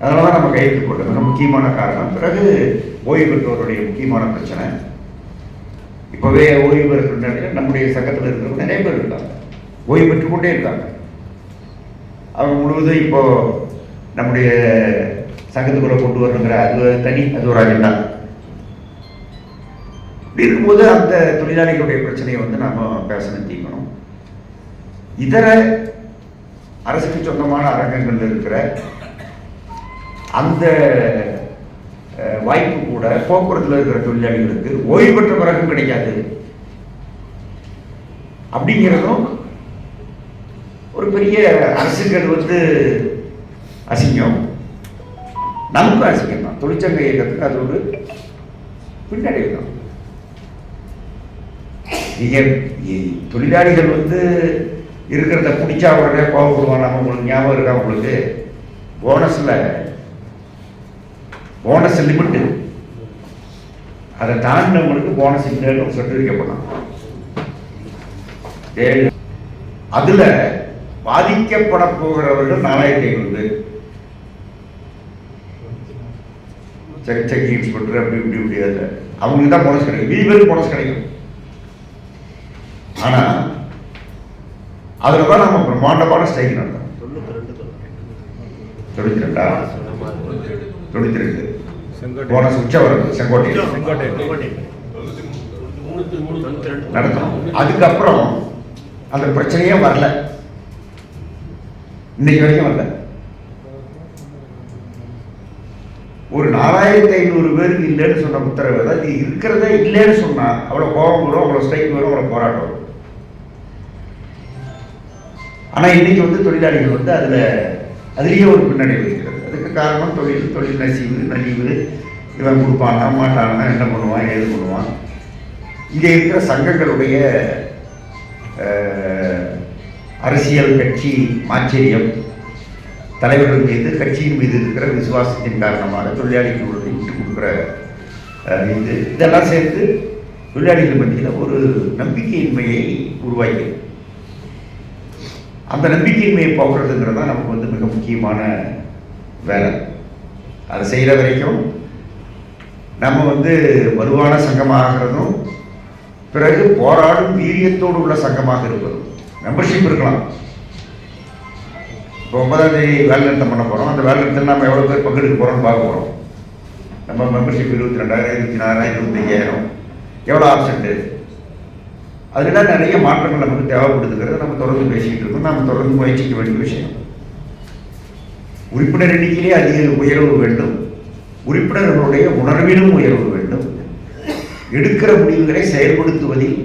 அதனால தான் நம்ம கையெழுத்து போட்டது. மிக முக்கியமான காரணம். பிறகு ஓய்வு பெற்றோருடைய முக்கியமான பிரச்சனை. இப்போவே ஓய்வு பெறுகிற நம்முடைய சங்கத்தில் இருக்கிறவங்க நிறைய பேர் இருக்காங்க. ஓய்வு பெற்று கொண்டே இருக்காங்க. அவங்க முழுவதும் இப்போ நம்முடைய சங்கத்துக்குள்ளே கொண்டு வரணுங்கிற அது தனி அது ஒரு அஜெண்டா. இப்படி இருக்கும்போது அந்த தொழிலாளிகளுடைய பிரச்சனையை வந்து நாம் பேசணும் தீர்க்கணும் இதர அரசுக்கு சொந்தமான அரங்கங்கள் இருக்கிற அந்த வாய்ப்பு கூட போக்குவரத்தில் இருக்கிற தொழிலாளிகளுக்கு ஓய்வு பெற்ற பிறகும் கிடைக்காது. அப்படிங்கிறதும் ஒரு பெரிய அரசுக்கு அது வந்து அசிங்கம். நமக்கும் அசிங்கம் தான். தொழிற்சங்க இயக்கத்துக்கு அது ஒரு பின்னடைவு தான். தொழிலாளிகள் வந்து இருக்கிறத பிடிச்சா உடனே கோபப்படுவாங்க நம்ம உங்களுக்கு ஞாபகம் இருக்கா உங்களுக்கு? போனஸில் போனஸ் லிமிட்டு அதை தாண்டினவங்களுக்கு போனஸ் இல்லைன்னு சர்டிஃபிகேட் பண்ணலாம் அதுல பாதிக்கப்பட போகிறவர்கள் நாலாயிரத்தி ஐநூறு. பேர் செக் செக் இன்ஸ்பெக்டர் அப்படி இப்படி இப்படி அது அவங்களுக்கு தான் போனஸ் கிடைக்கும். மீதி பேருக்கு போனஸ் கிடைக்கும். ஆனா அதுல தான் நம்ம பிரம்மாண்டமான ஸ்ட்ரைக் நடத்தோம் தொண்ணூத்தி ரெண்டா தொண்ணூத்தி ரெண்டு போனஸ் உச்சவரம் செங்கோட்டை நடத்தணும் அதுக்கப்புறம் அந்த பிரச்சனையே வரல. இன்னைக்கு வரைக்கும் வரல. ஒரு நாலாயிரத்தி ஐநூறு பேருக்கு இல்லைன்னு சொன்ன உத்தரவு அதாவது இருக்கிறதே இல்லைன்னு சொன்னா அவ்வளவு கோபம் வரும் அவ்வளவு ஸ்ட்ரைக் வரும் அவ்வளவு போராட்டம் வரும். ஆனா இன்னைக்கு வந்து தொழிலாளிகள் வந்து அதுல அதுலயே ஒரு பின்னடைவு இருக்கிறது. அதுக்கு காரணம் தொழில் தொழில் நசிவு நலிவு இவன் கொடுப்பானா மாட்டானா என்ன பண்ணுவான் ஏது பண்ணுவான். இங்கே இருக்கிற சங்கங்களுடைய அரசியல் கட்சி ஆச்சரியம். தலைவர்கள் மீது கட்சியின் மீது இருக்கிற விசுவாசத்தின் காரணமாக தொழிலாளிகளுடைய விட்டு கொடுக்குற இது. இதெல்லாம் சேர்த்து தொழிலாளிகள் மத்தியில் ஒரு நம்பிக்கையின்மையை உருவாக்கி அந்த நம்பிக்கையின்மையை போக்குறதுங்கிறது தான் நமக்கு வந்து மிக முக்கியமான வேலை. அதை செய்கிற வரைக்கும் நம்ம வந்து வலுவான சங்கமாகிறதும் பிறகு போராடும் வீரியத்தோடு உள்ள சங்கமாக இருப்பதும். மெம்பர்ஷிப் இருக்கலாம். இப்போ ஒன்பதாம் தேதி வேலை நிறுத்தம் பண்ண போகிறோம் அந்த வேலை நிறுத்தம் நம்ம எவ்வளோ பேர் பங்கெடுக்க போகிறோம்னு பார்க்க போகிறோம் நம்ம மெம்பர்ஷிப் இருபத்தி ரெண்டாயிரம் இருபத்தி நாலாயிரம் இருபத்தஞ்சாயிரம் எவ்வளோ ஆப்சண்ட்டு அதுலாம் நிறைய மாற்றங்கள் நமக்கு தேவைப்படுதுங்கிறத நம்ம தொடர்ந்து பேசிக்கிட்டு இருக்கோம். நம்ம தொடர்ந்து முயற்சிக்க வேண்டிய விஷயம். உறுப்பினர் எண்ணிக்கையிலே அதிக உயர்வு வேண்டும். உறுப்பினர்களுடைய உணர்விலும் உயர்வு வேண்டும். எடுக்கிற முடிவுகளை செயல்படுத்துவதில்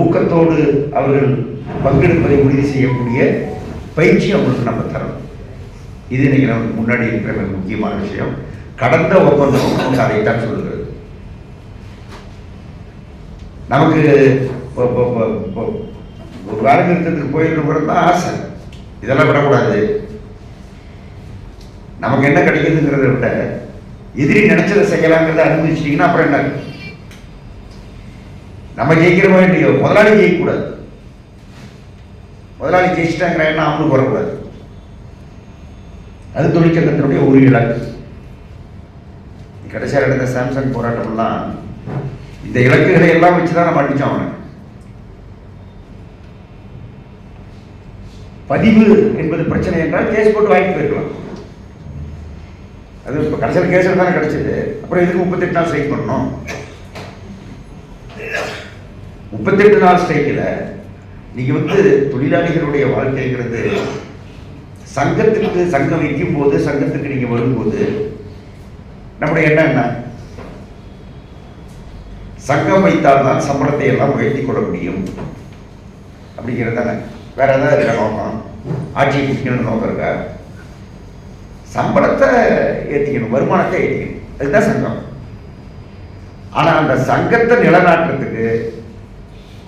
ஊக்கத்தோடு அவர்கள் பங்கெடுப்பதை உறுதி செய்யக்கூடிய பயிற்சி அவங்களுக்கு நம்ம தரணும். இது இன்னைக்கு நமக்கு முன்னாடி இருக்கிற மிக முக்கியமான விஷயம். கடந்த ஒப்பந்தம் நமக்கு அதைத்தான் சொல்கிறது. நமக்கு ஒரு வேலை நிறுத்தத்துக்கு போயிருக்கிறது தான் ஆசை. இதெல்லாம் விடக்கூடாது. நமக்கு என்ன கிடைக்குதுங்கிறத விட எதிரி நினைச்சதை செய்யலாங்கிறத அனுபவிச்சிட்டீங்கன்னா அப்புறம் என்ன? நம்ம ஜெயிக்கிறோமோ இல்லையோ? முதலாளி ஜெயிக்கக்கூடாது. முதலாளி ஜெயிச்சிட்டாங்கிற எண்ணம் அவனுக்கு வரக்கூடாது. அது தொழிற்சங்கத்தினுடைய ஒரு இலக்கு கடைசியாக நடந்த சாம்சங் போராட்டம்லாம் இந்த இலக்குகளை எல்லாம் வச்சு தான் நம்ம அடிச்சோம் அவனை. பதிவு என்பது பிரச்சனை என்றால் கேஸ் போட்டு வாங்கிட்டு போயிருக்கலாம். அது இப்போ கடைசியில் கேஸ் தானே கிடைச்சது. அப்புறம் எதுக்கு முப்பத்தெட்டு நாள் ஸ்ட்ரைக் பண்ணணும்? முப்பத்தெட்டு நாள் ஸ்ட்ரைக்கில் நீங்க வந்து தொழிலாளிகளுடைய வாழ்க்கைங்கிறது சங்கத்துக்கு சங்கம் வைக்கும் போது சங்கத்துக்கு நீங்க வரும்போது நம்முடைய எண்ணம் என்ன? சங்கம் வைத்தால்தான் சம்பளத்தை எல்லாம் உயர்த்தி கொள்ள முடியும். அப்படிங்கிறது தானே. வேற ஏதாவது நோக்கம் ஆட்சியை பிடிக்கணும்னு நோக்கம் இருக்கா? சம்பளத்தை ஏற்றிக்கணும் வருமானத்தை ஏற்றிக்கணும் அதுதான் சங்கம். ஆனால் அந்த சங்கத்தை நிலநாட்டுறதுக்கு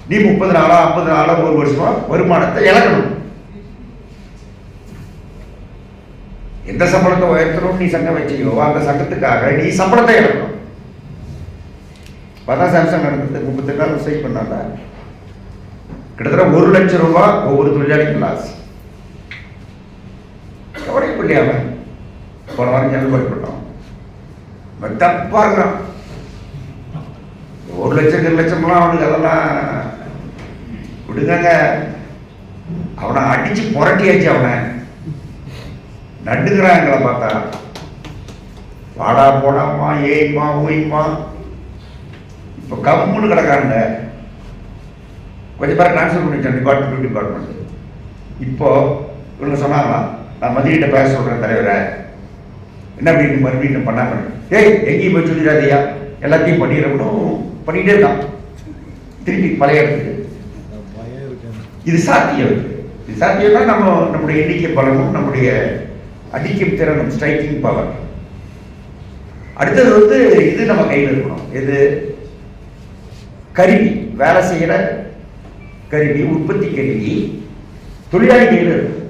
நீ முப்பது நாளா ஐம்பது நாளா ஒரு வருஷமா வருமானத்தை இழக்கணும். எந்த சம்பளத்தை உயர்த்தணும் நீ சங்கம் வச்சியோ அந்த சங்கத்துக்காக நீ சம்பளத்தை இழக்கணும். அதான் சாம்சங் நடந்தது. முப்பத்தெட்டு நாள் சைட் பண்ணாங்க. கிட்டத்தட்ட ஒரு லட்சம் ரூபாய் ஒவ்வொரு தொழிலாளிக்கும் லாஸ் கவலைப்படலையா அவன்? போன வாரம் செல்லுபடிப்பட்டோம் தப்பா இருக்கிறான் ஒரு லட்சம் ரெண்டு லட்சம்லாம் அவனுக்கு அதெல்லாம் விடுங்க அவனை அடிச்சு புரட்டியாச்சு அவனை. நடுங்கிறான் எங்களை பார்த்தா. வாடா போடாமா ஏய்மா ஊய்மா இப்போ கம்முன்னு கிடக்காங்க கொஞ்சம் பேர் ட்ரான்ஸ்ஃபர் பண்ணிட்டேன் டிபார்ட்மெண்ட் டிபார்ட்மெண்ட் இப்போ இவங்க சொன்னாங்களா நான் மதியிட்ட பேச சொல்கிறேன் தலைவரை. என்ன வீட்டு மறுபடியும் பண்ணாங்க? ஏய் எங்கேயும் போய் சொல்லிடாதியா எல்லாத்தையும் பண்ணிடணும் பண்ணிட்டே இருக்கான் திருப்பி பழைய இடத்துக்கு. இது சாத்தியம். இது சாத்தியம்னா நம்ம நம்முடைய எண்ணிக்கை பலமும் நம்முடைய அடிக்கும் திறனும் ஸ்ட்ரைக்கிங் பவர் அடுத்தது வந்து இது நம்ம கையில் இருக்கணும். இது கருவி. வேலை செய்கிற கருவி உற்பத்தி கருவி தொழிலாளி கையில் இருக்கும்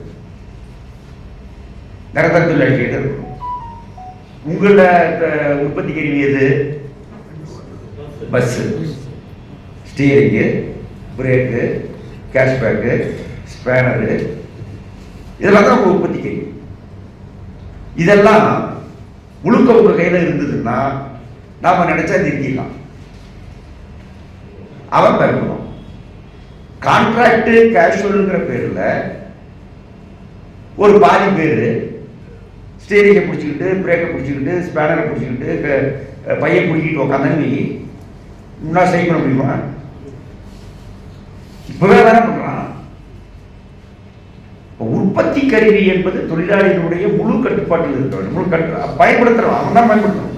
நிரந்தர தொழிலாளி கையில் இருக்கும் உங்களோட உற்பத்தி கருவி எது? Bus. Steering brake cashback spanner. இதெல்லாம் தான் உங்கள் உற்பத்தி கருவி. இதெல்லாம் முழுக்க உங்க கையில் இருந்ததுன்னா நாம நினைச்சா நிறுத்திடலாம் அவன் பெறணும் கான்ட்ராக்டு கேஷுவல்ங்கிற பேர்ல ஒரு பாதி பேர் ஸ்டேரிங்கை பிடிச்சிக்கிட்டு பிரேக்கை பிடிச்சிக்கிட்டு ஸ்பேனரை பிடிச்சிக்கிட்டு பையன் பையை பிடிக்கிட்டு உக்காந்தான்னு நீ முன்னாள் செய்ய பண்ண முடியுமா? இப்போவே வேலை பண்ணுறான் இப்ப உற்பத்தி கருவி என்பது தொழிலாளிகளுடைய முழு கட்டுப்பாட்டில் இருக்க முழு கட்டு பயன்படுத்துறோம் அவன் தான் பயன்படுத்தணும்